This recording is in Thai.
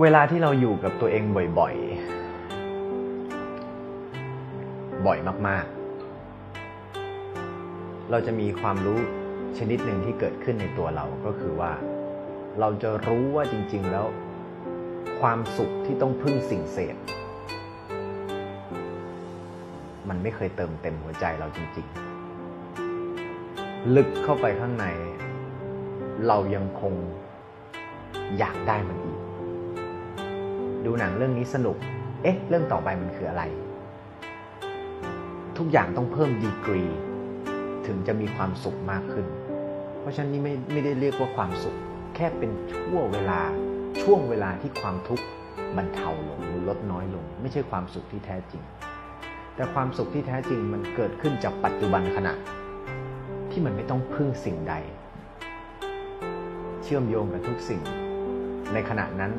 เวลาที่เราอยู่กับตัวเองบ่อยๆ บ่อยมากๆ เราจะมีความรู้ชนิดหนึ่งที่เกิดขึ้นในตัวเราก็คือว่า เราจะรู้ว่าจริง ๆ แล้ว ความสุขที่ต้องพึ่งสิ่งเสพมันไม่เคยเติมเต็มหัวใจเราจริง ๆ ลึกเข้าไปข้างใน เรายังคงอยากได้มันอีก ดูหนังเรื่องนี้สนุก เอ๊ะ เรื่องต่อไปมันคืออะไร ทุกอย่างต้องเพิ่มดีกรี ถึงจะมีความสุขมากขึ้น เพราะฉะนั้นนี่ไม่ไม่ได้เรียกว่าความสุข แค่เป็นช่วงเวลา ช่วงเวลาที่ความทุกข์บรรเทาลงหรือลดน้อยลง ไม่ใช่ความสุขที่แท้จริง แต่ความสุขที่แท้จริงมันเกิดขึ้นจากปัจจุบันขณะ ที่มันไม่ต้องพึ่งสิ่งใด เชื่อมโยงกับทุกสิ่ง ในขณะนั้น